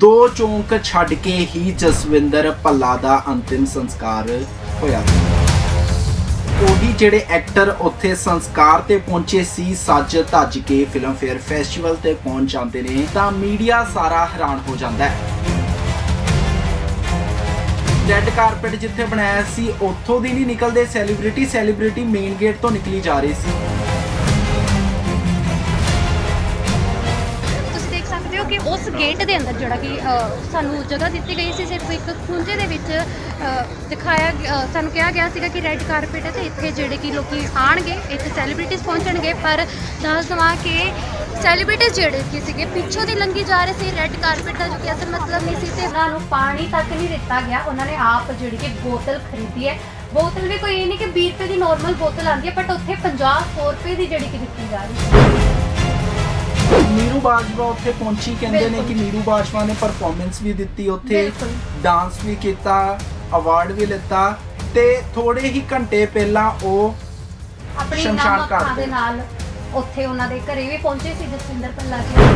ਦੋ ਚੌਂਕ ਛੱਡ ਕੇ ਹੀ ਜਸਵਿੰਦਰ ਭੱਲਾ ਦਾ ਅੰਤਿਮ ਸੰਸਕਾਰ ਹੋਇਆ। ਉਹੀ ਜਿਹੜੇ ਐਕਟਰ ਉੱਥੇ ਸੰਸਕਾਰ ਤੇ ਪਹੁੰਚੇ ਸੀ, ਸੱਜ ਧੱਜ ਕੇ ਫਿਲਮ ਫੇਅਰ ਫੈਸਟੀਵਲ ਤੇ ਪਹੁੰਚ ਜਾਂਦੇ ਨੇ, ਤਾਂ ਮੀਡੀਆ ਸਾਰਾ ਹੈਰਾਨ ਹੋ ਜਾਂਦਾ ਹੈ। ਰੈੱਡ ਕਾਰਪੇਟ ਜਿੱਥੇ ਬਣਾਇਆ ਸੀ, ਉੱਥੋਂ ਦੀ ਨਹੀਂ ਨਿਕਲਦੇ ਸੈਲੀਬ੍ਰਿਟੀ ਸੈਲੀਬ੍ਰਿਟੀ ਮੇਨ ਗੇਟ ਤੋਂ ਨਿਕਲੀ ਜਾ ਰਹੀ ਸੀ। ਉਸ ਗੇਟ ਦੇ ਅੰਦਰ ਜਿਹੜਾ ਕਿ ਅ, ਸਾਨੂੰ ਜਗ੍ਹਾ ਦਿੱਤੀ ਗਈ ਸੀ ਸਿਰਫ ਇੱਕ ਖੂੰਜੇ ਦੇ ਵਿੱਚ ਅ, ਦਿਖਾਇਆ ਗਿਆ- ਅ, ਸਾਨੂੰ ਕਿਹਾ ਗਿਆ ਸੀਗਾ ਕਿ ਰੈੱਡ ਕਾਰਪੇਟ ਹੈ ਤੇ ਇੱਥੇ ਜਿਹੜੇ ਕਿ ਲੋਕੀ ਆਣਗੇ ਇੱਥੇ ਸੈਲੀਬ੍ਰਿਟੀਜ਼ ਪਹੁੰਚਣਗੇ ਪਰ ਦੱਸ ਦਵਾਂ ਕਿ ਸੈਲੀਬ੍ਰਿਟੀਜ਼ ਜਿਹੜੇ ਕਿ ਸੀਗੇ ਪਿੱਛੋਂ ਦੀ ਲੰਗੀ ਜਾ ਰਹੇ ਸੀ ਰੈੱਡ ਕਾਰਪੇਟ ਦਾ ਜੋ ਕਿ ਅਸਲ ਮਤਲਬ ਨਹੀਂ ਸੀ ਤੇ ਉਹਨਾਂ ਨੂੰ ਪਾਣੀ ਤੱਕ ਨਹੀਂ ਦਿੱਤਾ ਗਿਆ। ਉਹਨਾਂ ਨੇ ਆਪ ਜਿਹੜੀ ਕਿ ਬੋਤਲ ਖਰੀਦੀ ਹੈ। ਬੋਤਲ ਵੀ ਕੋਈ ਇਹ ਨਹੀਂ ਕਿ 20 ਰੁਪਏ ਦੀ ਨਾਰਮਲ ਬੋਤਲ ਆਉਂਦੀ ਹੈ ਬਟ ਉੱਥੇ 50 100 ਰੁਪਏ ਦੀ ਜਿਹੜੀ ਕਿ ਦਿੱਤੀ ਜਾ ਰਹੀ ਹੈ। ਨੀਰੂ ਬਾਜਵਾ ਉੱਥੇ ਪਹੁੰਚੀ ਕਹਿੰਦੇ ਨੇ। ਕਿ ਨੀਰੂ ਬਾਜਵਾ ਨੇ ਪਰਫਾਰਮੈਂਸ ਵੀ ਦਿੱਤੀ ਉੱਥੇ ਬਿਲਕੁਲ। ਡਾਂਸ ਵੀ ਕੀਤਾ ਅਵਾਰਡ ਵੀ ਲਿੱਤਾ ਤੇ ਥੋੜੇ ਹੀ ਘੰਟੇ ਪਹਿਲਾਂ ਉਹ ਆਪਣੀ ਸ਼ਮਸ਼ਾਨ ਨਾਮ ਘਾਟ ਅੱਖਾਂ ਤੇ। ਦੇ ਨਾਲ ਉੱਥੇ ਉਹਨਾਂ ਦੇ ਘਰੇ ਵੀ ਪਹੁੰਚੇ ਸੀ ਜਸਵਿੰਦਰ ਭੱਲਾ ਜੀ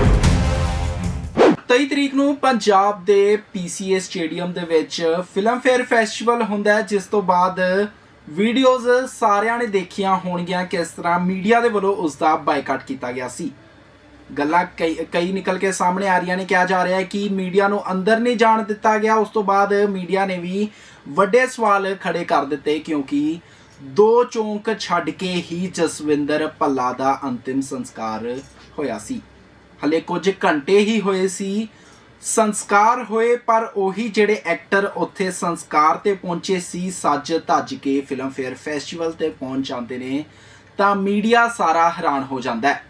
23 ਤਰੀਕ ਨੂੰ ਪੰਜਾਬ ਦੇ PCA ਸਟੇਡੀਅਮ ਦੇ ਵਿੱਚ ਫਿਲਮ ਫੇਅਰ ਫੈਸਟੀਵਲ ਹੁੰਦਾ ਹੈ ਜਿਸ ਤੋਂ ਬਾਅਦ ਵੀਡੀਓਜ਼ ਸਾਰਿਆਂ ਨੇ ਦੇਖੀਆਂ ਹੋਣਗੀਆਂ ਕਿਸ ਤਰ੍ਹਾਂ ਮੀਡੀਆ ਦੇ ਵੱਲੋਂ ਉਸ ਦਾ ਬਾਈਕਾਟ ਕੀਤਾ ਗਿਆ ਸੀ ਗੱਲਾਂ ਕਈ ਕਈ ਨਿਕਲ ਕੇ ਸਾਹਮਣੇ ਆ ਰਹੀਆਂ ਨੇ, ਕਿਹਾ ਜਾ ਰਿਹਾ ਹੈ ਕਿ ਮੀਡੀਆ ਨੂੰ ਅੰਦਰ ਨਹੀਂ ਜਾਣ ਦਿੱਤਾ ਗਿਆ। ਉਸ ਤੋਂ ਬਾਅਦ ਮੀਡੀਆ ਨੇ ਵੀ ਵੱਡੇ ਸਵਾਲ ਖੜੇ ਕਰ ਦਿੱਤੇ, ਕਿਉਂਕਿ ਦੋ ਚੌਂਕ ਛੱਡ ਕੇ ਹੀ ਜਸਵਿੰਦਰ ਭੱਲਾ ਦਾ ਅੰਤਿਮ ਸੰਸਕਾਰ ਹੋਇਆ ਸੀ। ਹਲੇ ਕੁਝ ਘੰਟੇ ਹੀ ਹੋਏ ਸੀ, ਸੰਸਕਾਰ ਹੋਏ, ਪਰ ਉਹੀ ਜਿਹੜੇ ਐਕਟਰ ਉੱਥੇ ਸੰਸਕਾਰ ਤੇ ਪਹੁੰਚੇ ਸੀ, ਸੱਜ ਧੱਜ ਕੇ ਫਿਲਮ ਫੇਅਰ ਫੈਸਟੀਵਲ ਤੇ ਪਹੁੰਚ ਜਾਂਦੇ ਨੇ, ਤਾਂ ਮੀਡੀਆ ਸਾਰਾ ਹੈਰਾਨ ਹੋ ਜਾਂਦਾ ਹੈ।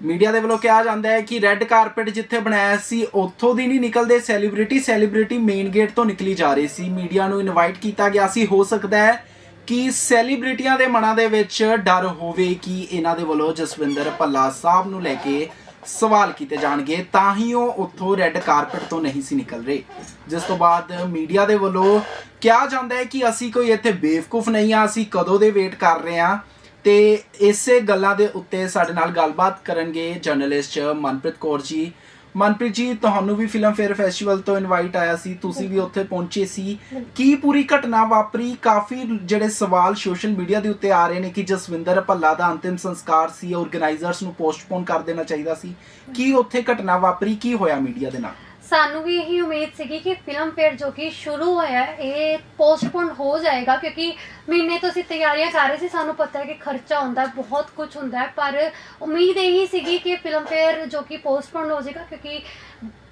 ਮੀਡੀਆ ਦੇ ਵੱਲੋਂ ਕਿਹਾ ਜਾਂਦਾ ਹੈ ਕਿ ਰੈੱਡ ਕਾਰਪੇਟ ਜਿੱਥੇ ਬਣਾਇਆ ਸੀ, ਉੱਥੋਂ ਦੀ ਨਹੀਂ ਨਿਕਲਦੇ ਸੈਲੀਬ੍ਰਿਟੀ ਸੈਲੀਬ੍ਰਿਟੀ ਮੇਨ ਗੇਟ ਤੋਂ ਨਿਕਲੀ ਜਾ ਰਹੀ ਸੀ। ਮੀਡੀਆ ਨੂੰ ਇਨਵਾਈਟ ਕੀਤਾ ਗਿਆ ਸੀ। ਹੋ ਸਕਦਾ ਹੈ ਕਿ ਸੈਲੀਬ੍ਰਿਟੀਆਂ ਦੇ ਮਨਾਂ ਦੇ ਵਿੱਚ ਡਰ ਹੋਵੇ ਕਿ ਇਹਨਾਂ ਦੇ ਵੱਲੋਂ ਜਸਵਿੰਦਰ ਭੱਲਾ ਸਾਹਿਬ ਨੂੰ ਲੈ ਕੇ ਸਵਾਲ ਕੀਤੇ ਜਾਣਗੇ। ਤਾਂ ਹੀ ਉਹ ਉੱਥੋਂ ਰੈੱਡ ਕਾਰਪਟ ਤੋਂ ਨਹੀਂ ਸੀ ਨਿਕਲ ਰਹੇ। ਜਿਸ ਤੋਂ ਬਾਅਦ ਮੀਡੀਆ ਦੇ ਵੱਲੋਂ ਕਿਹਾ ਜਾਂਦਾ ਹੈ ਕਿ ਅਸੀਂ ਕੋਈ ਇੱਥੇ ਬੇਵਕੂਫ ਨਹੀਂ ਆ ਅਸੀਂ ਕਦੋਂ ਦੇ ਵੇਟ ਕਰ ਰਹੇ ਆ ਤੇ ਇਸੇ ਗੱਲਾਂ ਦੇ ਉੱਤੇ ਸਾਡੇ ਨਾਲ ਗੱਲਬਾਤ ਕਰਨਗੇ ਜਰਨਲਿਸਟ ਮਨਪ੍ਰੀਤ ਕੌਰ ਜੀ। ਮਨਪ੍ਰੀਤ ਜੀ, ਤੁਹਾਨੂੰ ਵੀ ਫਿਲਮ ਫੇਅਰ ਫੈਸਟੀਵਲ ਤੋਂ ਇਨਵਾਈਟ ਆਇਆ ਸੀ, ਤੁਸੀਂ ਵੀ ਉੱਥੇ ਪਹੁੰਚੇ ਸੀ। ਕੀ ਪੂਰੀ ਘਟਨਾ ਵਾਪਰੀ? ਕਾਫੀ ਜਿਹੜੇ ਸਵਾਲ ਸੋਸ਼ਲ ਮੀਡੀਆ ਦੇ ਉੱਤੇ ਆ ਰਹੇ ਨੇ ਕਿ ਜਸਵਿੰਦਰ ਭੱਲਾ ਦਾ ਅੰਤਿਮ ਸੰਸਕਾਰ ਸੀ ਆਰਗੇਨਾਈਜ਼ਰਸ ਨੂੰ ਪੋਸਟਪੋਨ ਕਰ ਦੇਣਾ ਚਾਹੀਦਾ ਸੀ। ਕੀ ਉੱਥੇ ਘਟਨਾ ਵਾਪਰੀ? ਕੀ ਹੋਇਆ ਮੀਡੀਆ ਦੇ ਨਾਲ? ਸਾਨੂੰ ਵੀ ਇਹੀ ਉਮੀਦ ਸੀਗੀ ਕਿ ਫਿਲਮ ਫੇਅਰ ਜੋ ਕਿ ਸ਼ੁਰੂ ਹੋਇਆ ਹੈ, ਇਹ ਪੋਸਟਪੋਨ ਹੋ ਜਾਏਗਾ ਕਿਉਂਕਿ ਮਹੀਨੇ ਤੋਂ ਅਸੀਂ ਤਿਆਰੀਆਂ ਕਰ ਰਹੇ ਸੀ ਸਾਨੂੰ ਪਤਾ ਹੈ ਕਿ ਖਰਚਾ ਹੁੰਦਾ ਹੈ ਬਹੁਤ ਕੁਝ ਹੁੰਦਾ ਹੈ ਪਰ ਉਮੀਦ ਇਹੀ ਸੀਗੀ ਕਿ ਫਿਲਮ ਫੇਅਰ ਜੋ ਕਿ ਪੋਸਟਪੋਨ ਹੋ ਜਾਏਗਾ ਕਿਉਂਕਿ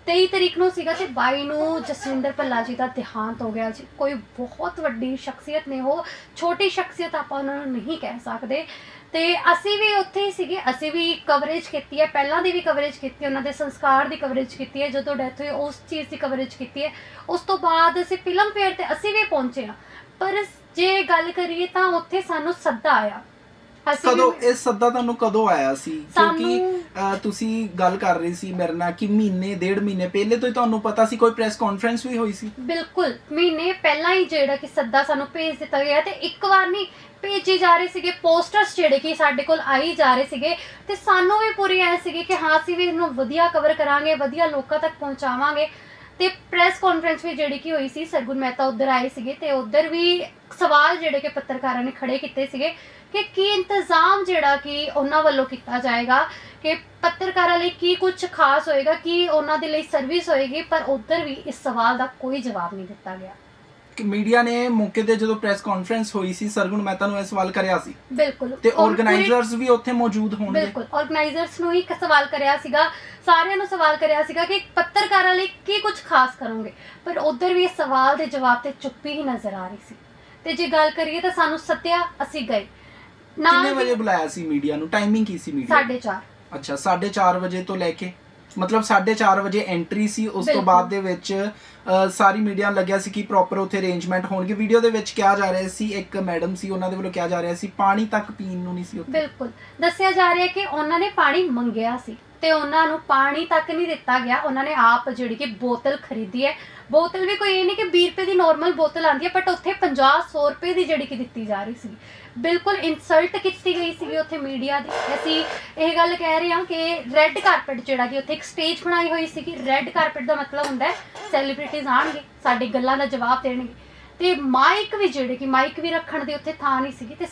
23 ਤਰੀਕ ਨੂੰ ਸੀਗਾ ਤੇ 22 ਨੂੰ ਜਸਵਿੰਦਰ ਭੱਲਾ ਜੀ ਦਾ ਦੇਹਾਂਤ ਹੋ ਗਿਆ ਜੀ। ਕੋਈ ਬਹੁਤ ਵੱਡੀ ਸ਼ਖਸੀਅਤ ਨੇ ਉਹ ਛੋਟੀ ਸ਼ਖਸੀਅਤ ਆਪਾਂ ਉਹਨਾਂ ਨੂੰ ਨਹੀਂ ਕਹਿ ਸਕਦੇ। ਤੇ ਅਸੀਂ ਵੀ ਉੱਥੇ ਹੀ ਸੀਗੇ। ਅਸੀਂ ਵੀ ਕਵਰੇਜ ਕੀਤੀ ਹੈ। ਪਹਿਲਾਂ ਦੀ ਵੀ ਕਵਰੇਜ ਕੀਤੀ ਹੈ। ਉਹਨਾਂ ਦੇ ਸੰਸਕਾਰ ਦੀ ਕਵਰੇਜ ਕੀਤੀ ਹੈ। ਜਦੋਂ ਡੈਥ ਹੋਈ, ਉਸ ਚੀਜ਼ ਦੀ ਕਵਰੇਜ ਕੀਤੀ ਹੈ। ਉਸ ਤੋਂ ਬਾਅਦ ਅਸੀਂ ਫਿਲਮ ਫੇਅਰ ਤੇ ਅਸੀਂ ਵੀ ਪਹੁੰਚੇ ਹਾਂ। ਪਰ ਜੇ ਗੱਲ ਕਰੀਏ ਤਾਂ ਉੱਥੇ ਸਾਨੂੰ ਸੱਦਾ ਆਇਆ। ਅਸੀਂ ਕਦੋਂ ਵੀ- ਇਹ ਸੱਦਾ ਤੁਹਾਨੂੰ ਕਦੋਂ ਆਇਆ ਸੀ? ਕਿਉਂਕਿ ਤੁਸੀਂ ਗੱਲ ਕਰ ਰਹੇ ਸੀ ਮੇਰੇ ਨਾਲ ਕਿ ਮਹੀਨੇ ਡੇਢ ਮਹੀਨੇ ਪਹਿਲੇ ਤੋਂ ਹੀ ਤੁਹਾਨੂੰ ਪਤਾ ਸੀ ਕੋਈ ਪ੍ਰੈਸ ਕਾਨਫਰੰਸ ਵੀ ਹੋਈ ਸੀ। ਬਿਲਕੁਲ। ਮਹੀਨੇ ਪਹਿਲਾਂ ਹੀ ਜਿਹੜਾ ਕਿ ਸੱਦਾ ਸਾਨੂੰ ਭੇਜ ਦਿੱਤਾ ਗਿਆ ਤੇ ਇੱਕ ਵਾਰ ਨਹੀਂ ਭੇਜੇ ਜਾ ਰਹੇ ਸੀਗੇ ਪੋਸਟਰਸ ਜਿਹੜੇ ਕਿ ਸਾਡੇ ਕੋਲ ਆਈ ਜਾ ਰਹੇ ਸੀਗੇ ਤੇ ਸਾਨੂੰ ਵੀ ਪੂਰੀ ਐ ਸੀਗੀ ਕਿ ਹਾਂ ਅਸੀਂ ਵੀ ਇਹਨੂੰ ਵਧੀਆ ਕਵਰ ਕਰਾਂਗੇ ਵਧੀਆ ਲੋਕਾਂ ਤੱਕ ਪਹੁੰਚਾਵਾਂਗੇ। ਤੇ ਪ੍ਰੈਸ ਕਾਨਫਰੰਸ ਵੀ ਜਿਹੜੀ ਕਿ ਹੋਈ ਸੀ ਸਰਗੁਣ ਮਹਿਤਾ ਉੱਧਰ ਆਏ ਸੀਗੇ ਤੇ ਉੱਧਰ ਵੀ ਸਵਾਲ ਜਿਹੜੇ ਕਿ ਪੱਤਰਕਾਰਾਂ ਨੇ ਖੜੇ ਕੀਤੇ ਸੀਗੇ। ਕਿ ਕੀ ਇੰਤਜ਼ਾਮ ਜਿਹੜਾ ਕਿ ਉਹਨਾਂ ਵੱਲੋਂ ਕੀਤਾ ਜਾਏਗਾ ਕਿ ਪੱਤਰਕਾਰਾਂ ਲਈ ਕੀ ਕੁਝ ਖਾਸ ਹੋਏਗਾ ਕੀ ਉਹਨਾਂ ਦੇ ਲਈ ਸਰਵਿਸ ਹੋਏਗੀ ਪਰ ਉੱਧਰ ਵੀ ਇਸ ਸਵਾਲ ਦਾ ਕੋਈ ਜਵਾਬ ਨਹੀਂ ਦਿੱਤਾ ਗਿਆ। ਕਿ ਮੀਡੀਆ ਨੇ ਮੌਕੇ ਤੇ ਜਦੋਂ ਪ੍ਰੈਸ ਕਾਨਫਰੰਸ ਹੋਈ ਸੀ ਸਰਗੁਣ ਮਹਿਤਾ ਨੂੰ ਇਹ ਸਵਾਲ ਕਰਿਆ ਸੀ। ਬਿਲਕੁਲ। ਤੇ ਆਰਗੇਨਾਈਜ਼ਰਸ ਵੀ ਉੱਥੇ ਮੌਜੂਦ ਹੋਣਗੇ। ਬਿਲਕੁਲ। ਆਰਗੇਨਾਈਜ਼ਰਸ ਨੂੰ ਹੀ ਸਵਾਲ ਕਰਿਆ ਸੀਗਾ ਸਾਰਿਆਂ ਨੂੰ ਸਵਾਲ ਕਰਿਆ ਸੀਗਾ ਕਿ ਪੱਤਰਕਾਰਾਂ ਲਈ ਕੀ ਕੁਝ ਖਾਸ ਕਰੋਗੇ। ਪਰ ਉਧਰ ਵੀ ਇਸ ਸਵਾਲ ਦੇ ਜਵਾਬ ਤੇ ਚੁੱਪੀ ਹੀ ਨਜ਼ਰ ਆ ਰਹੀ ਸੀ। ਤੇ ਜੇ ਗੱਲ ਕਰੀਏ ਤਾਂ ਸਾਨੂੰ ਸੱਤਿਆ ਅਸੀਂ ਗਏ। ਕਿੰਨੇ ਵਜੇ ਬੁਲਾਇਆ ਸੀ ਮੀਡੀਆ ਨੂੰ? ਟਾਈਮਿੰਗ ਕੀ ਸੀ ਮੀਡੀਆ ਸਾਢੇ ਚਾਰ। ਅੱਛਾ 4:30 ਵਜੇ ਤੋਂ ਲੈ ਕੇ ਮਤਲਬ 4:30 ਵਜੇ ਐਂਟਰੀ ਸੀ ਉਸ ਤੋਂ ਬਿਲਕੁਲ। ਬਾਅਦ ਦੇ ਵਿੱਚ ਅਹ, ਸਾਰੀ ਮੀਡੀਆ ਨੂੰ ਲੱਗਿਆ ਸੀ ਕਿ ਪ੍ਰੋਪਰ ਉੱਥੇ ਅਰੇਂਜਮੈਂਟ ਹੋਣਗੇ। ਵੀਡੀਓ ਦੇ ਵਿੱਚ ਕਿਹਾ ਜਾ ਰਿਹਾ ਸੀ ਇੱਕ ਮੈਡਮ ਸੀ ਉਹਨਾਂ ਦੇ ਵੱਲੋਂ ਕਿਹਾ ਜਾ ਰਿਹਾ ਸੀ ਪਾਣੀ ਤੱਕ ਪੀਣ ਨੂੰ ਨਹੀਂ ਸੀ ਉੱਥੇ। ਬਿਲਕੁਲ। ਦੱਸਿਆ ਜਾ ਰਿਹਾ ਕਿ ਉਹਨਾਂ ਨੇ ਪਾਣੀ ਮੰਗਿਆ ਸੀ ਤੇ ਉਹਨਾਂ ਨੂੰ ਪਾਣੀ ਤੱਕ ਨਹੀਂ ਦਿੱਤਾ ਗਿਆ। ਉਹਨਾਂ ਨੇ ਆਪ ਜਿਹੜੀ ਕਿ ਬੋਤਲ ਖਰੀਦੀ ਹੈ। ਬੋਤਲ ਵੀ ਕੋਈ ਇਹ ਨਹੀਂ ਕਿ 20 ਰੁਪਏ ਦੀ ਨਾਰਮਲ ਬੋਤਲ ਆਂਦੀ ਹੈ ਬਟ ਉੱਥੇ 50 100 ਰੁਪਏ ਦੀ ਜਿਹੜੀ ਕਿ ਦਿੱਤੀ ਜਾ ਰਹੀ ਸੀ। ਬਿਲਕੁਲ ਇਨਸਲਟ ਕੀਤੀ ਗਈ ਸੀ ਉੱਥੇ ਮੀਡੀਆ ਦੀ। ਅਸੀਂ ਇਹ ਗੱਲ ਕਹਿ ਰਹੇ ਹਾਂ ਕਿ ਰੈੱਡ ਕਾਰਪਟ ਜਿਹੜਾ ਕਿ ਉੱਥੇ ਇੱਕ ਸਟੇਜ ਬਣਾਈ ਹੋਈ ਸੀ ਰੈੱਡ ਕਾਰਪਟ ਦਾ ਮਤਲਬ ਹੁੰਦਾ ਹੈ ਸੈਲੀਬ੍ਰਿਟੀਜ਼ ਆਣਗੇ ਸਾਡੀ ਗੱਲਾਂ ਦਾ ਜਵਾਬ ਦੇਣਗੇ। ਤੇ ਮਾਈਕ ਵੀ ਜਿਹੜੇ ਕਿ ਮਾਈਕ ਵੀ ਰੱਖਣ ਦੀ ਉੱਥੇ ਥਾਂ ਨਹੀਂ ਸੀਗੀ ਤੇ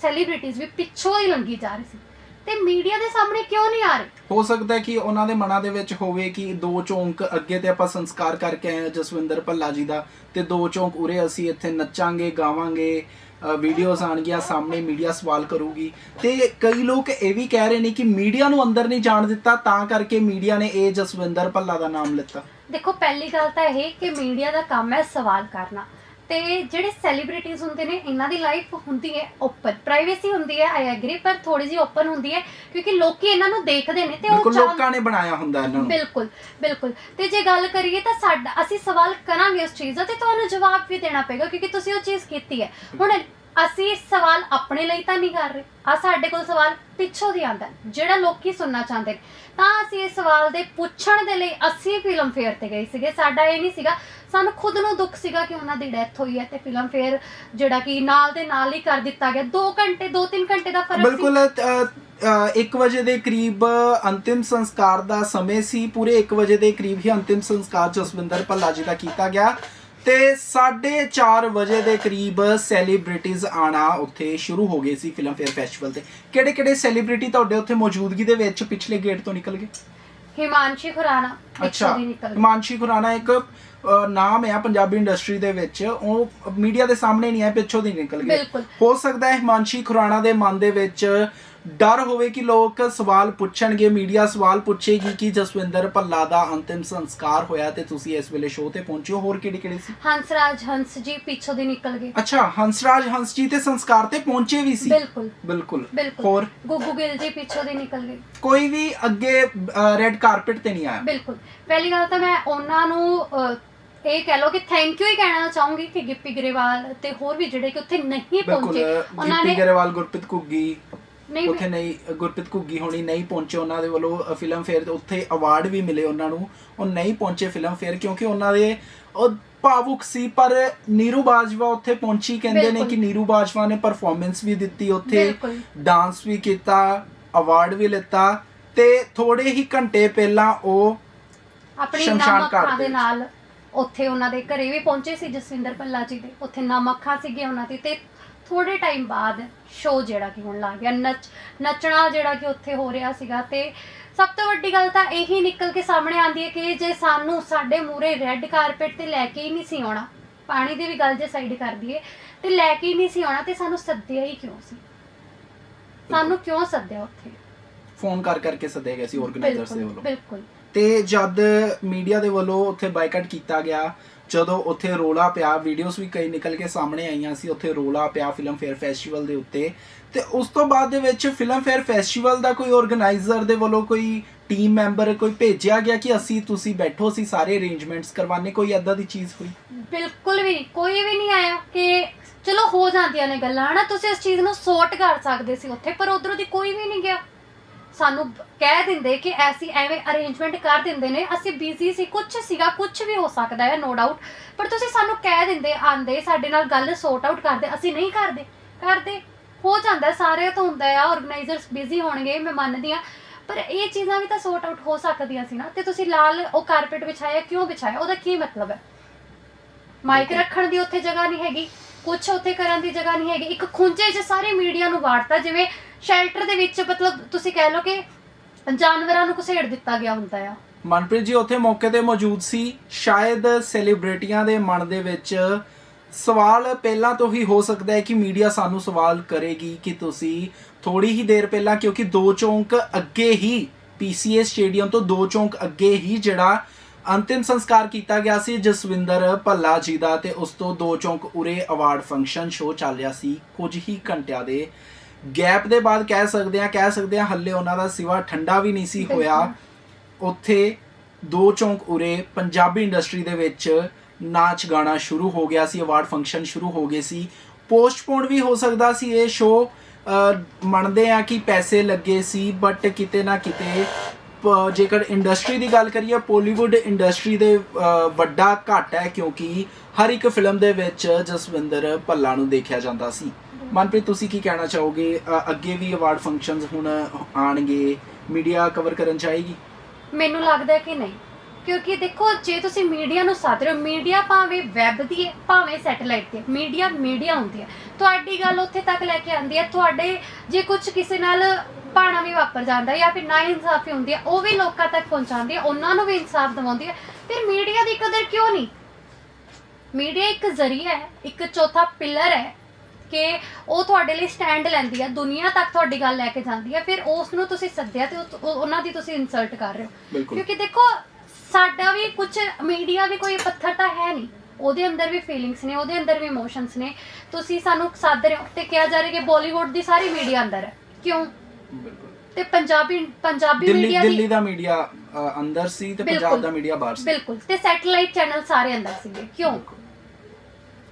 ਸੈਲੀਬ੍ਰਿਟੀਜ਼ ਵੀ ਪਿੱਛੋਂ ਹੀ ਲੰਗੀ ਜਾ ਰਹੀ ਸੀ। ਤੇ ਮੀਡੀਆ ਦੇ ਸਾਹਮਣੇ ਕਿਉਂ ਨਹੀਂ ਆ ਰਹੇ? ਹੋ ਸਕਦਾ ਹੈ ਕਿ ਉਹਨਾਂ ਦੇ ਮਨਾਂ ਦੇ ਵਿੱਚ ਹੋਵੇ ਕਿ ਦੋ ਚੌਂਕ ਅੱਗੇ ਤੇ ਆਪਾਂ ਸੰਸਕਾਰ ਕਰਕੇ ਆਏ ਜਸਵਿੰਦਰ ਭੱਲਾ ਜੀ ਦਾ ਤੇ ਦੋ ਚੌਂਕ ਉਰੇ ਅਸੀਂ ਇੱਥੇ ਨੱਚਾਂਗੇ, ਗਾਵਾਂਗੇ ਵੀਡੀਓਜ਼ ਆਣਗੀਆਂ ਸਾਹਮਣੇ ਮੀਡੀਆ ਸਵਾਲ ਕਰੂਗੀ। ਤੇ ਕਈ ਲੋਕ ਇਹ ਵੀ ਕਹਿ ਰਹੇ ਨੇ ਕਿ ਮੀਡੀਆ ਨੂੰ ਅੰਦਰ ਨਹੀਂ ਜਾਣ ਦਿੱਤਾ, ਤਾਂ ਕਰਕੇ ਮੀਡੀਆ ਨੇ ਇਹ ਜਸਵਿੰਦਰ ਭੱਲਾ ਦਾ ਨਾਮ ਲਿੱਤਾ। ਦੇਖੋ, ਪਹਿਲੀ ਗੱਲ ਤਾਂ ਇਹ ਕਿ ਮੀਡੀਆ ਦਾ ਕੰਮ ਹੈ ਸਵਾਲ ਕਰਨਾ। ਤੇ ਜਿਹੜੇ ਸੈਲੀਬ੍ਰਿਟੀਜ਼ ਹੁੰਦੇ ਨੇ ਇਹਨਾਂ ਦੀ ਲਾਈਫ ਹੁੰਦੀ ਹੈ ਓਪਨ ਪ੍ਰਾਈਵੇਸੀ ਹੁੰਦੀ ਹੈ ਆਈ ਐਗਰੀ ਪਰ ਥੋੜੀ ਜਿਹੀ ਓਪਨ ਹੁੰਦੀ ਹੈ ਕਿਉਂਕਿ ਲੋਕੀ ਇਹਨਾਂ ਨੂੰ ਦੇਖਦੇ ਨੇ ਤੇ ਉਹ ਬਿਲਕੁਲ ਲੋਕਾਂ ਨੇ ਬਣਾਇਆ ਹੁੰਦਾ ਇਹਨਾਂ ਨੂੰ। ਬਿਲਕੁਲ ਬਿਲਕੁਲ। ਤੇ ਜੇ ਗੱਲ ਕਰੀਏ ਤਾਂ ਸਾਡਾ ਅਸੀਂ ਸਵਾਲ ਕਰਾਂਗੇ ਉਸ ਚੀਜ਼ ਦਾ ਤੇ ਤੁਹਾਨੂੰ ਜਵਾਬ ਵੀ ਦੇਣਾ ਪਏਗਾ ਕਿਉਂਕਿ ਤੁਸੀਂ ਉਹ ਚੀਜ਼ ਕੀਤੀ ਹੈ। ਹੁਣ ਅਸੀਂ ਸਵਾਲ ਆਪਣੇ ਲਈ ਤਾਂ ਨਹੀਂ ਕਰ ਰਹੇ। ਆ ਸਾਡੇ ਕੋਲ ਸਵਾਲ ਪਿੱਛੋਂ ਦੀ ਆਂਦਾ ਜਿਹੜਾ ਲੋਕੀ ਸੁਣਨਾ ਚਾਹੁੰਦੇ ਨੇ। ਤਾਂ ਅਸੀਂ ਇਸ ਸਵਾਲ ਦੇ ਪੁੱਛਣ ਦੇ ਲਈ ਅਸੀਂ ਫਿਲਮ ਫੇਅਰ ਤੇ ਗਏ ਸੀਗੇ। ਸਾਡਾ ਇਹ ਨਹੀਂ ਸੀਗਾ, ਸਾਨੂੰ ਖੁਦ ਨੂੰ ਦੁੱਖ ਸੀਗਾ ਕਿ ਉਹਨਾਂ ਦੀ ਡੈਥ ਹੋਈ ਹੈ ਤੇ ਫਿਲਮ ਫੇਅਰ ਜਿਹੜਾ ਕਿ ਨਾਲ ਦੇ ਨਾਲ ਹੀ ਕਰ ਦਿੱਤਾ ਗਿਆ। 2 ਘੰਟੇ 2-3 ਘੰਟੇ ਦਾ ਫ਼ਰਕ ਸੀ। ਬਿਲਕੁਲ 1 ਵਜੇ ਦੇ ਕਰੀਬ ਅੰਤਿਮ ਸੰਸਕਾਰ ਦਾ ਸਮੇਂ ਸੀ। ਪੂਰੇ 1 ਵਜੇ ਦੇ ਕਰੀਬ ਹੀ ਅੰਤਿਮ ਸੰਸਕਾਰ ਜਸਵਿੰਦਰ ਭੱਲਾ ਜੀ ਦਾ ਕੀਤਾ ਗਿਆ। ਤੇ 4:30 ਵਜੇ ਦੇ ਕਰੀਬ ਸੈਲੀਬ੍ਰਿਟੀਜ਼ ਆਣਾ ਉੱਥੇ ਸ਼ੁਰੂ ਹੋ ਗਏ ਸੀ ਫਿਲਮ ਫੇਅਰ ਫੈਸਟੀਵਲ ਤੇ ਕਿਹੜੇ ਕਿਹੜੇ ਸੈਲੀਬ੍ਰਿਟੀ ਤੁਹਾਡੇ ਉੱਥੇ ਮੌਜੂਦਗੀ ਦੇ ਵਿੱਚ ਪਿਛਲੇ ਗੇਟ ਤੋਂ ਨਿਕਲ ਗਏ ਹਿਮਾਂਸ਼ੀ ਖੁਰਾਨਾ ਅੱਛਾ। ਮਾਨਸ਼ੀ ਖੁਰਾਨਾ ਇੱਕ ਨਾਮ ਹੈ ਪੰਜਾਬੀ ਇੰਡਸਟਰੀ ਦੇ ਵਿੱਚ ਉਹ ਮੀਡੀਆ ਦੇ ਸਾਹਮਣੇ ਨਹੀਂ ਹੈ ਪਿੱਛੋਂ ਦੀ ਨਿਕਲ ਗਏ ਬਿਲਕੁਲ। ਹੋ ਸਕਦਾ ਹੈ ਹਿਮਾਂਸ਼ੀ ਖੁਰਾਨਾ ਦੇ ਮਨ ਦੇ ਵਿੱਚ ਡਰ ਹੋਵੇ ਕਿ ਲੋਕ ਸਵਾਲ ਪੁੱਛਣਗੇ ਮੀਡੀਆ ਸਵਾਲ ਪੁੱਛੇਗੀ ਕਿ ਜਸਵਿੰਦਰ ਭੱਲਾ ਦਾ ਅੰਤਿਮ ਸੰਸਕਾਰ ਹੋਇਆ ਤੇ ਤੁਸੀਂ ਇਸ ਵੇਲੇ ਸ਼ੋਅ ਤੇ ਪਹੁੰਚੇ ਹੋ। ਹੋਰ ਕਿਹੜੀ ਕਿਹੜੀ ਸੀ? ਹੰਸਰਾਜ ਹੰਸ ਜੀ ਪਿੱਛੋਂ ਦੀ ਨਿਕਲ ਗਏ। ਅੱਛਾ ਹੰਸਰਾਜ ਹੰਸ ਜੀ ਤੇ ਸੰਸਕਾਰ ਤੇ ਪਹੁੰਚੇ ਵੀ ਸੀ? ਬਿਲਕੁਲ। ਹੋਰ? ਗੁੱਗੂ ਗਿੱਲ ਜੀ ਪਿੱਛੋਂ ਦੀ ਨਿਕਲ ਗਏ। ਕੋਈ ਵੀ ਅੱਗੇ ਰੈੱਡ ਕਾਰਪਟ ਤੇ ਨਹੀਂ ਆਇਆ? ਬਿਲਕੁਲ। ਪਹਿਲੀ ਗੱਲ ਤਾਂ ਮੈਂ ਉਹਨਾਂ ਨੂੰ ਇਹ ਕਹਿ ਲਓ ਕਿ ਥੈਂਕ ਯੂ ਹੀ ਕਹਿਣਾ ਚਾਹੂੰਗੀ ਕਿ ਗਿੱਪੀ ਗਰੇਵਾਲ ਤੇ ਹੋਰ ਵੀ ਜਿਹੜੇ ਕਿ ਉੱਥੇ ਨਹੀਂ ਪਹੁੰਚੇ ਉਹਨਾਂ ਗਿੱਪੀ ਨੇ ਗਰੇਵਾਲ ਗੁਰਪ੍ਰੀਤ ਘੁੱਗੀ ਨਹੀਂ ਉੱਥੇ ਨਹੀਂ ਗੁਰਪ੍ਰੀਤ ਘੁੱਗੀ ਹੋਣੀ ਨਹੀਂ ਪਹੁੰਚੇ ਉਹਨਾਂ ਦੇ ਵੱਲੋਂ ਫਿਲਮ ਫੇਅਰ ਤੇ ਉੱਥੇ ਅਵਾਰਡ ਵੀ ਮਿਲੇ ਉਹਨਾਂ ਨੂੰ ਉਹ ਨਹੀਂ ਪਹੁੰਚੇ ਫਿਲਮ ਫੇਅਰ ਕਿਉਂਕਿ ਉਹਨਾਂ ਦੇ ਉਹ ਭਾਵੁਕ ਸੀ ਪਰ ਨੀਰੂ ਬਾਜਵਾ ਉੱਥੇ ਪਹੁੰਚੀ ਕਹਿੰਦੇ ਨੇ। ਕਿ ਨੀਰੂ ਬਾਜਵਾ ਨੇ ਪਰਫਾਰਮੈਂਸ ਵੀ ਦਿੱਤੀ ਉੱਥੇ। ਡਾਂਸ ਵੀ ਕੀਤਾ ਅਵਾਰਡ ਵੀ ਲਿੱਤਾ ਤੇ ਥੋੜੇ ਹੀ ਘੰਟੇ ਪਹਿਲਾਂ ਉਹ ਆਪਣੀ ਸ਼ਮਸ਼ਾਨ ਨਮ ਘਾਟ ਅੱਖਾਂ ਦੇ ਨਾਲ ਉੱਥੇ ਉਹਨਾਂ ਦੇ ਘਰੇ ਵੀ ਪਹੁੰਚੇ ਸੀ ਜਸਵਿੰਦਰ ਭੱਲਾ ਜੀ ਦੇ ਉੱਥੇ ਨਮ ਅੱਖਾਂ ਸੀਗੇ ਉਹਨਾਂ ਦੀ ਤੇ ਥੋੜੇ ਟਾਈਮ ਬਾਅਦ ਸ਼ੋਅ ਜਿਹੜਾ ਕਿ ਹੋਣ ਲੱਗ ਗਿਆ ਨੱਚ ਨੱਚਣਾ ਜਿਹੜਾ ਕਿ ਉੱਥੇ ਹੋ ਰਿਹਾ ਸੀਗਾ ਤੇ ਸਭ ਤੋਂ ਵੱਡੀ ਗੱਲ ਤਾਂ ਇਹੀ ਨਿਕਲ ਕੇ ਸਾਹਮਣੇ ਆਉਂਦੀ ਹੈ ਕਿ ਜੇ ਸਾਨੂੰ ਸਾਡੇ ਮੂਰੇ ਰੈੱਡ ਕਾਰਪਟ ਤੇ ਲੈ ਕੇ ਹੀ ਨਹੀਂ ਸੀ ਆਉਣਾ ਪਾਣੀ ਦੀ ਵੀ ਗੱਲ ਜੇ ਸਾਈਡ ਕਰ ਦਈਏ ਤੇ ਲੈ ਕੇ ਹੀ ਨਹੀਂ ਸੀ ਆਉਣਾ ਤੇ ਸਾਨੂੰ ਸੱਦਿਆ ਹੀ ਕਿਉਂ ਸੀ? ਸਾਨੂੰ ਕਿਉਂ ਸੱਦਿਆ ਉੱਥੇ? ਫੋਨ ਕਰ ਕਰਕੇ ਸੱਦੇ ਗਏ ਸੀ ਆਰਗੇਨਾਈਜ਼ਰਸ ਦੇ ਵੱਲੋਂ। ਬਿਲਕੁਲ। ਤੇ ਜਦ ਮੀਡੀਆ ਦੇ ਵੱਲੋਂ ਉੱਥੇ ਬਾਈਕਾਟ ਕੀਤਾ ਗਿਆ ਜਦੋਂ ਉੱਥੇ ਰੋਲਾ ਪਿਆ ਵੀਡੀਓਜ਼ ਵੀ ਕਈ ਨਿਕਲ ਕੇ ਸਾਹਮਣੇ ਆਈਆਂ ਸੀ, ਉੱਥੇ ਰੋਲਾ ਪਿਆ ਫਿਲਮ ਫੇਅਰ ਫੈਸਟੀਵਲ ਦੇ ਉੱਤੇ। ਤੇ ਉਸ ਤੋਂ ਬਾਅਦ ਦੇ ਵਿੱਚ ਫਿਲਮ ਫੇਅਰ ਫੈਸਟੀਵਲ ਦਾ ਕੋਈ ਆਰਗੇਨਾਈਜ਼ਰ ਦੇ ਵੱਲੋਂ ਕੋਈ ਟੀਮ ਮੈਂਬਰ ਕੋਈ ਭੇਜਿਆ ਗਿਆ ਕਿ ਅਸੀਂ, ਤੁਸੀਂ ਬੈਠੋ, ਅਸੀਂ ਸਾਰੇ ਅਰੇਂਜਮੈਂਟਸ ਕਰਵਾਨੇ ਕੋਈ ਐਦਾਂ ਦੀ ਚੀਜ਼ ਹੋਈ? ਬਿਲਕੁਲ ਵੀ, ਕੋਈ ਵੀ ਨਹੀਂ ਆਇਆ ਕਿ ਚਲੋ ਹੋ ਜਾਂਦੀਆਂ ਨੇ ਗੱਲਾਂ, ਹਨਾ? ਤੁਸੀਂ ਇਸ ਚੀਜ਼ ਨੂੰ ਸੌਟ ਕਰ ਸਕਦੇ ਸੀ ਉੱਥੇ, ਪਰ ਉਧਰੋਂ ਦੀ ਕੋਈ ਵੀ ਨਹੀਂ ਗਿਆ। ਸਾਨੂੰ ਕਹਿ ਦਿੰਦੇ ਕਿ ਐਸੀ ਐਵੇਂ ਅਰੇਂਜਮੈਂਟ ਕਰ ਦਿੰਦੇ ਨੇ। ਅਸੀਂ ਬਿਜ਼ੀ ਸੀ ਕੁਝ ਸੀਗਾ ਕੁਝ ਵੀ ਹੋ ਸਕਦਾ ਹੈ ਨੋ ਡਾਊਟ ਪਰ ਤੁਸੀਂ ਸਾਨੂੰ ਕਹਿ ਦਿੰਦੇ ਆਂਦੇ ਸਾਡੇ ਨਾਲ ਗੱਲ ਸੌਟ ਆਊਟ ਕਰਦੇ। ਅਸੀਂ ਨਹੀਂ ਕਰਦੇ। ਕਰਦੇ। ਹੋ ਜਾਂਦਾ ਸਾਰੇ ਤੋਂ ਹੁੰਦਾ ਆ ਆਰਗੇਨਾਈਜ਼ਰਸ ਬਿਜ਼ੀ ਹੋਣਗੇ ਮੈਂ ਮੰਨਦੀ ਆ ਪਰ ਇਹ ਚੀਜ਼ਾਂ ਵੀ ਤਾਂ ਸੌਟ ਆਊਟ ਹੋ ਸਕਦੀਆਂ ਸੀ ਨਾ। ਤੇ ਤੁਸੀਂ ਲਾਲ ਉਹ ਕਾਰਪੇਟ ਵਿਛਾਇਆ ਕਿਉਂ ਵਿਛਾਇਆ? ਉਹਦਾ ਕੀ ਮਤਲਬ ਹੈ? ਮਾਈਕ ਰੱਖਣ ਦੀ ਉੱਥੇ ਜਗ੍ਹਾ ਨਹੀਂ ਹੈਗੀ। ਕੁਝ ਉੱਥੇ ਕਰਨ ਦੀ ਜਗ੍ਹਾ ਨਹੀਂ ਹੈਗੀ। ਇੱਕ ਖੁੰਝੇ 'ਚ ਸਾਰੇ ਮੀਡੀਆ ਨੂੰ ਵਾੜਤਾ ਜਿਵੇਂ ਸ਼ੈਲਟਰ ਦੇ ਵਿੱਚ ਮਤਲਬ ਤੁਸੀਂ ਕਹਿ ਲਓ ਕਿ ਜਾਨਵਰਾਂ ਨੂੰ ਘਸੇੜ ਦਿੱਤਾ ਗਿਆ ਹੁੰਦਾ ਆ। ਮਨਪ੍ਰੀਤ ਜੀ, ਉੱਥੇ ਮੌਕੇ ਤੇ ਮੌਜੂਦ ਸੀ। ਸ਼ਾਇਦ ਸੈਲੀਬ੍ਰਿਟੀਆਂ ਦੇ ਮਨ ਦੇ ਵਿੱਚ ਸਵਾਲ ਪਹਿਲਾਂ ਤੋਂ ਹੀ ਹੋ ਸਕਦਾ ਹੈ ਕਿ ਮੀਡੀਆ ਸਾਨੂੰ ਸਵਾਲ ਕਰੇਗੀ ਕਿ ਤੁਸੀਂ ਥੋੜੀ ਹੀ ਦੇਰ ਪਹਿਲਾਂ, ਕਿਉਂਕਿ ਦੋ ਚੌਂਕ ਅੱਗੇ ਹੀ, ਪੀਸੀਏ ਸਟੇਡੀਅਮ ਤੋਂ ਦੋ ਚੌਂਕ ਅੱਗੇ ਹੀ ਜਿਹੜਾ ਅੰਤਿਮ ਸੰਸਕਾਰ ਕੀਤਾ ਗਿਆ ਸੀ, ਜਸਵਿੰਦਰ ਭੱਲਾ ਜੀ ਦਾ, ਤੇ ਉਸ ਤੋਂ ਦੋ ਚੌਂਕ ਉਰੇ ਅਵਾਰਡ ਫੰਕਸ਼ਨ ਸ਼ੋਅ ਚੱਲ ਰਿਹਾ ਸੀ ਕੁਝ ਹੀ ਘੰਟਿਆਂ ਦੇ ਗੈਪ ਦੇ ਬਾਅਦ ਕਹਿ ਸਕਦੇ ਆ ਕਹਿ ਸਕਦੇ ਆ ਹੱਲੇ ਉਹਨਾਂ ਦਾ ਸਿਵਾ ਠੰਡਾ ਵੀ ਨਹੀਂ ਸੀ ਹੋਇਆ। ਉੱਥੇ ਦੋ ਚੌਂਕ ਉਰੇ ਪੰਜਾਬੀ ਇੰਡਸਟਰੀ ਦੇ ਵਿੱਚ ਨਾਚ ਗਾਣਾ ਸ਼ੁਰੂ ਹੋ ਗਿਆ ਸੀ ਅਵਾਰਡ ਫੰਕਸ਼ਨ ਸ਼ੁਰੂ ਹੋ ਗਏ ਸੀ। ਪੋਸਟਪੋਨ ਵੀ ਹੋ ਸਕਦਾ ਸੀ ਇਹ ਸ਼ੋਅ ਮੰਨਦੇ ਆ ਕਿ ਪੈਸੇ ਲੱਗੇ ਸੀ ਬਟ ਕਿਤੇ ਨਾ ਕਿਤੇ ਜੇਕਰ ਇੰਡਸਟਰੀ ਦੀ ਗੱਲ ਕਰੀਏ ਪੋਲੀਵੁੱਡ ਇੰਡਸਟਰੀ ਦੇ ਵੱਡਾ ਘਾਟ ਹੈ ਕਿਉਂਕਿ ਹਰ ਇੱਕ ਫਿਲਮ ਦੇ ਵਿੱਚ ਜਸਵਿੰਦਰ ਭੱਲਾ ਨੂੰ ਦੇਖਿਆ ਜਾਂਦਾ ਸੀ। ਮਨਪ੍ਰੀਤ, ਤੁਸੀਂ ਕੀ ਕਹਿਣਾ ਚਾਹੋਗੇ? ਅੱਗੇ ਵੀ ਅਵਾਰਡ ਫੰਕਸ਼ਨਸ ਹੁਣ ਆਣਗੇ ਮੀਡੀਆ ਕਵਰ ਕਰਨ ਚਾਹੇਗੀ? ਮੈਨੂੰ ਲੱਗਦਾ ਹੈ ਕਿ ਨਹੀਂ। ਕਿਉਂਕਿ ਦੇਖੋ, ਜੇ ਤੁਸੀਂ ਮੀਡੀਆ ਨੂੰ ਸਾਧ ਰਹੇ ਹੋ ਮੀਡੀਆ ਭਾਵੇਂ ਵੈਬ ਦੀ ਹੈ, ਭਾਵੇਂ ਸੈਟੇਲਾਈਟ ਦੀ ਮੀਡੀਆ ਮੀਡੀਆ ਹੁੰਦੀ ਹੈ। ਤੁਹਾਡੀ ਗੱਲ ਉੱਥੇ ਤੱਕ ਲੈ ਕੇ ਆਉਂਦੀ ਹੈ। ਤੁਹਾਡੇ ਜੇ ਕੁਝ ਕਿਸੇ ਨਾਲ ਭਾਣਾ ਵੀ ਵਾਪਰ ਜਾਂਦਾ ਜਾਂ ਫਿਰ ਨਾ ਇਨਸਾਫੀ ਹੁੰਦੀ ਹੈ, ਉਹ ਵੀ ਲੋਕਾਂ ਤੱਕ ਪਹੁੰਚਾਉਂਦੀ ਹੈ, ਉਹਨਾਂ ਨੂੰ ਵੀ ਇਨਸਾਫ ਦਿਵਾਉਂਦੀ ਹੈ। ਫਿਰ ਮੀਡੀਆ ਦੀ ਕਦਰ ਕਿਉਂ ਨਹੀਂ? ਮੀਡੀਆ ਇੱਕ ਜ਼ਰੀਆ ਹੈ, ਇੱਕ ਚੌਥਾ ਪਿਲਰ ਹੈ। ਕਿ ਉਹ ਤੁਹਾਡੇ ਲਈ ਸਟੈਂਡ ਲੈਂਦੀ ਹੈ ਦੁਨੀਆ ਤੱਕ ਤੁਹਾਡੀ ਗੱਲ ਲੈ ਕੇ ਜਾਂਦੀ ਹੈ ਫਿਰ ਉਸ ਨੂੰ ਤੁਸੀਂ ਸੱਦਿਆ ਤੇ ਉਹ- ਉਹ- ਉਹਨਾਂ ਦੀ ਤੁਸੀਂ ਇਨਸਲਟ ਕਰ ਰਹੇ ਹੋ। ਬਿਲਕੁਲ। ਕਿਉਂਕਿ ਦੇਖੋ ਸਾਡਾ ਵੀ ਕੁਝ ਮੀਡੀਆ ਵੀ ਕੋਈ ਪੱਥਰ ਤਾਂ ਹੈ ਨਹੀਂ। ਉਹਦੇ ਅੰਦਰ ਵੀ ਫੀਲਿੰਗਸ ਨੇ ਉਹਦੇ ਅੰਦਰ ਵੀ ਇਮੋਸ਼ਨਸ ਨੇ। ਤੁਸੀਂ ਸਾਨੂੰ ਸੱਦ ਰਹੇ ਹੋ ਤੇ ਕਿਹਾ ਜਾ ਰਿਹਾ ਕਿ ਬਾਲੀਵੁੱਡ ਦੀ ਸਾਰੀ ਮੀਡੀਆ ਅੰਦਰ ਹੈ। ਕਿਉਂ? ਬਿਲਕੁਲ। ਤੇ ਪੰਜਾਬੀ ਪੰਜਾਬੀ ਦਿੱਲੀ ਮੀਡੀਆ ਦਿੱਲੀ ਦੀ ਦਾ ਮੀਡੀਆ ਅੰਦਰ ਸੀ ਤੇ ਪੰਜਾਬ ਬਿਲਕੁਲ। ਦਾ ਮੀਡੀਆ ਬਾਹਰ ਸੀ। ਬਿਲਕੁਲ। ਤੇ ਸੈਟੇਲਾਈਟ ਚੈਨਲ ਸਾਰੇ ਅੰਦਰ ਸੀਗੇ। ਕਿਉਂ? ਬਿਲਕੁਲ।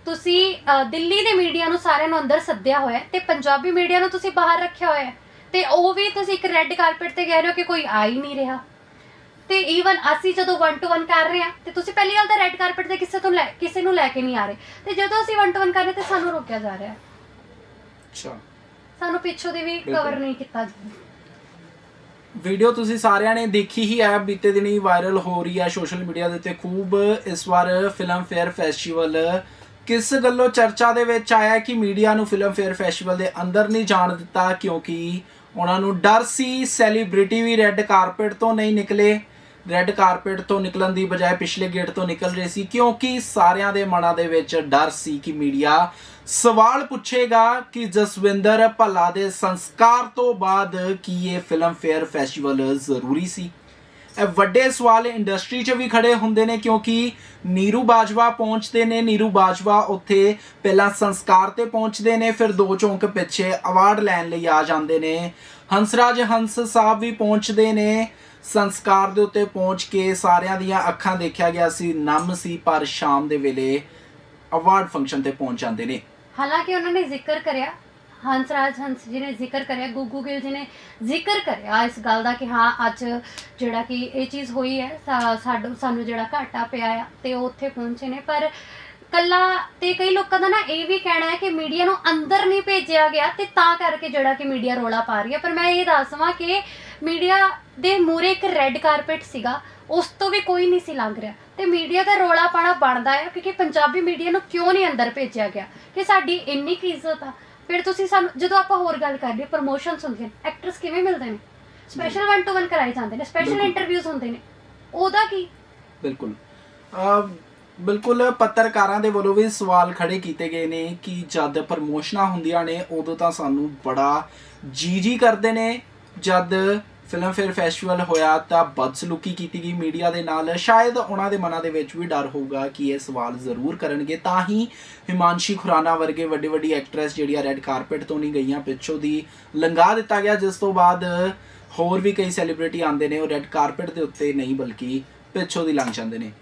ਤੁਸੀਂ ਅ, ਦਿੱਲੀ ਦੇ ਮੀਡੀਆ ਨੂੰ ਸਾਰਿਆਂ ਨੂੰ ਅੰਦਰ ਸੱਦਿਆ ਹੋਇਆ ਹੈ ਤੇ ਪੰਜਾਬੀ ਮੀਡੀਆ ਨੂੰ ਤੁਸੀਂ ਬਾਹਰ ਰੱਖਿਆ ਹੋਇਆ ਹੈ। ਤੇ ਉਹ ਵੀ ਤੁਸੀਂ ਇੱਕ ਰੈੱਡ ਕਾਰਪੇਟ ਤੇ ਕਹਿ ਰਹੇ ਹੋ ਕਿ ਕੋਈ ਆ ਹੀ ਨਹੀਂ ਰਿਹਾ। ਤੇ ਈਵਨ ਅਸੀਂ ਜਦੋਂ 1 ਟੂ 1 ਕਰ ਰਹੇ ਹਾਂ ਤੇ ਤੁਸੀਂ ਪਹਿਲੀ ਗੱਲ ਤਾਂ ਰੈੱਡ ਕਾਰਪੇਟ ਤੇ ਕਿਸੇ ਤੋਂ ਲੈ ਕਿਸੇ ਨੂੰ ਲੈ ਕੇ ਨਹੀਂ ਆ ਰਹੇ। ਤੇ ਜਦੋਂ ਅਸੀਂ 1 ਟੂ 1 ਕਰ ਰਹੇ ਤੇ ਸਾਨੂੰ ਰੋਕਿਆ ਜਾ ਰਿਹਾ ਹੈ। ਅੱਛਾ। ਸਾਨੂੰ ਪਿੱਛੋਂ ਦੀ ਵੀ ਬਿਲਕੁਲ। ਕਵਰ ਨਹੀਂ ਕੀਤਾ ਜਾਂਦਾ ਵੀਡੀਓ ਤੁਸੀਂ ਸਾਰਿਆਂ ਨੇ ਦੇਖੀ ਹੀ ਹੈ ਬੀਤੇ ਦਿਨੀ ਵਾਇਰਲ ਹੋ ਰਹੀ ਹੈ ਸੋਸ਼ਲ ਮੀਡੀਆ ਦੇ ਉੱਤੇ। ਖੂਬ ਇਸ ਵਾਰ ਫਿਲਮ ਫੇਅਰ ਫੈਸਟੀਵਲ ਕਿਸ ਗੱਲੋਂ ਚਰਚਾ ਦੇ ਵਿੱਚ ਆਇਆ ਕਿ ਮੀਡੀਆ ਨੂੰ ਫਿਲਮ ਫੇਅਰ ਫੈਸਟੀਵਲ ਦੇ ਅੰਦਰ ਨਹੀਂ ਜਾਣ ਦਿੱਤਾ, ਕਿਉਂਕਿ ਉਹਨਾਂ ਨੂੰ ਡਰ ਸੀ, ਸੈਲੀਬ੍ਰਿਟੀ ਵੀ ਰੈੱਡ ਕਾਰਪੇਟ ਤੋਂ ਨਹੀਂ ਨਿਕਲੇ। ਰੈੱਡ ਕਾਰਪੇਟ ਤੋਂ ਨਿਕਲਣ ਦੀ ਬਜਾਏ ਪਿਛਲੇ ਗੇਟ ਤੋਂ ਨਿਕਲ ਰਹੇ ਸੀ, ਕਿਉਂਕਿ ਸਾਰਿਆਂ ਦੇ ਮਨਾਂ ਦੇ ਵਿੱਚ ਡਰ ਸੀ ਕਿ ਮੀਡੀਆ ਸਵਾਲ ਪੁੱਛੇਗਾ ਕਿ ਜਸਵਿੰਦਰ ਭੱਲਾ ਦੇ ਸੰਸਕਾਰ ਤੋਂ ਬਾਅਦ ਕੀ ਇਹ ਫਿਲਮ ਫੇਅਰ ਫੈਸਟੀਵਲ ਜ਼ਰੂਰੀ ਸੀ। ਵੱਡੇ ਸਵਾਲ ਇੰਡਸਟਰੀ 'ਚ ਵੀ ਖੜੇ ਹੁੰਦੇ ਨੇ ਕਿਉਂਕਿ ਨੀਰੂ ਬਾਜਵਾ ਪਹੁੰਚਦੇ ਨੇ, ਨੀਰੂ ਬਾਜਵਾ ਉੱਥੇ ਪਹਿਲਾਂ ਸੰਸਕਾਰ ਤੇ ਪਹੁੰਚਦੇ ਨੇ, ਫਿਰ ਦੋ ਚੌਂਕ ਪਿੱਛੇ ਅਵਾਰਡ ਲੈਣ ਲਈ ਆ ਜਾਂਦੇ ਨੇ। ਹੰਸਰਾਜ ਹੰਸ ਸਾਹਿਬ ਵੀ ਪਹੁੰਚਦੇ ਨੇ। ਸੰਸਕਾਰ ਦੇ ਉੱਤੇ ਪਹੁੰਚ ਕੇ ਸਾਰਿਆਂ ਦੀਆਂ ਅੱਖਾਂ ਦੇਖਿਆ ਗਿਆ ਸੀ। ਨਮ ਸੀ ਪਰ ਸ਼ਾਮ ਦੇ ਵੇਲੇ ਅਵਾਰਡ ਫੰਕਸ਼ਨ ਤੇ ਪਹੁੰਚ ਜਾਂਦੇ ਨੇ। ਹਾਲਾਂਕਿ ਉਹਨਾਂ ਨੇ ਜ਼ਿਕਰ ਕਰਿਆ ਹੰਸਰਾਜ ਹੰਸ ਜੀ ਨੇ ਜ਼ਿਕਰ ਕਰਿਆ, ਗੁੱਗੂ ਗਿੱਲ ਜੀ ਨੇ ਜ਼ਿਕਰ ਕਰਿਆ ਇਸ ਗੱਲ ਦਾ ਕਿ ਹਾਂ, ਅੱਜ ਜਿਹੜਾ ਕਿ ਇਹ ਚੀਜ਼ ਹੋਈ ਹੈ, ਸਾ- ਸਾਨੂੰ ਜਿਹੜਾ ਘਾਟਾ ਪਿਆ ਆ ਤੇ ਉਹ ਉੱਥੇ ਪਹੁੰਚੇ ਨੇ। ਪਰ ਕੱਲਾ ਤੇ ਕਈ ਲੋਕਾਂ ਦਾ ਨਾ ਇਹ ਵੀ ਕਹਿਣਾ ਹੈ ਕਿ ਮੀਡੀਆ ਨੂੰ ਅੰਦਰ ਨਹੀਂ ਭੇਜਿਆ ਗਿਆ ਤੇ ਤਾਂ ਕਰਕੇ ਜਿਹੜਾ ਕਿ ਮੀਡੀਆ ਰੋਲਾ ਪਾ ਰਹੀ ਹੈ। ਪਰ ਮੈਂ ਇਹ ਦੱਸਵਾਂ ਕਿ ਮੀਡੀਆ ਦੇ ਮੂਰੇ ਇੱਕ ਰੈੱਡ ਕਾਰਪੇਟ ਸੀਗਾ, ਉਸ ਤੋਂ ਵੀ ਕੋਈ ਨਹੀਂ ਸੀ ਲੰਘ ਰਿਹਾ ਤੇ ਮੀਡੀਆ ਦਾ ਰੋਲਾ ਪਾਣਾ ਬਣਦਾ ਹੈ ਕਿਉਂਕਿ ਪੰਜਾਬੀ ਮੀਡੀਆ ਨੂੰ ਕਿਉਂ ਨਹੀਂ ਅੰਦਰ ਭੇਜਿਆ ਗਿਆ? ਕਿ ਸਾਡੀ ਇੰਨੀ ਕੀ ਇੱਜ਼ਤ ਆ ਫਿਰ ਤੁਸੀਂ ਸਾਨੂੰ ਜਦੋਂ ਆਪਾਂ ਹੋਰ ਗੱਲ ਕਰਦੇ ਪ੍ਰੋਮੋਸ਼ਨਸ ਹੁੰਦੀਆਂ ਨੇ ਐਕਟਰਸ ਕਿਵੇਂ ਮਿਲਦੇ ਨੇ? ਸਪੈਸ਼ਲ 1 ਟੂ 1 ਕਰਾਏ ਜਾਂਦੇ ਨੇ ਸਪੈਸ਼ਲ ਬਿਲਕੁਲ। ਇੰਟਰਵਿਊਜ਼ ਹੁੰਦੇ ਨੇ। ਉਹਦਾ ਕੀ? ਬਿਲਕੁਲ। ਅਹ ਬਿਲਕੁਲ ਪੱਤਰਕਾਰਾਂ ਦੇ ਵੱਲੋਂ ਵੀ ਸਵਾਲ ਖੜੇ ਕੀਤੇ ਗਏ ਨੇ ਕਿ ਜਦ ਪ੍ਰਮੋਸ਼ਨਾਂ ਹੁੰਦੀਆਂ ਨੇ ਉਦੋਂ ਤਾਂ ਸਾਨੂੰ ਬੜਾ ਜੀ ਜੀ ਕਰਦੇ ਨੇ। ਜਦ ਫਿਲਮ ਫੇਅਰ ਫੈਸਟੀਵਲ ਹੋਇਆ ਤਾਂ ਬਦਸਲੂਕੀ ਕੀਤੀ ਗਈ ਮੀਡੀਆ ਦੇ ਨਾਲ। ਸ਼ਾਇਦ ਉਹਨਾਂ ਦੇ ਮਨਾਂ ਦੇ ਵਿੱਚ ਵੀ ਡਰ ਹੋਊਗਾ ਕਿ ਇਹ ਸਵਾਲ ਜ਼ਰੂਰ ਕਰਨਗੇ। ਤਾਂ ਹੀ ਹਿਮਾਂਸ਼ੀ ਖੁਰਾਨਾ ਵਰਗੇ ਵੱਡੀ ਵੱਡੀ ਐਕਟਰੈਸ ਜਿਹੜੀਆਂ ਰੈੱਡ ਕਾਰਪੇਟ ਤੋਂ ਨਹੀਂ ਗਈਆਂ, ਪਿੱਛੋਂ ਦੀ ਲੰਘਾ ਦਿੱਤਾ ਗਿਆ। ਜਿਸ ਤੋਂ ਬਾਅਦ ਹੋਰ ਵੀ ਕਈ ਸੈਲੀਬ੍ਰਿਟੀ ਆਉਂਦੇ ਨੇ, ਉਹ ਰੈੱਡ ਕਾਰਪੇਟ ਦੇ ਉੱਤੇ ਨਹੀਂ, ਬਲਕਿ ਪਿੱਛੋਂ ਦੀ ਲੰਘ ਜਾਂਦੇ ਨੇ।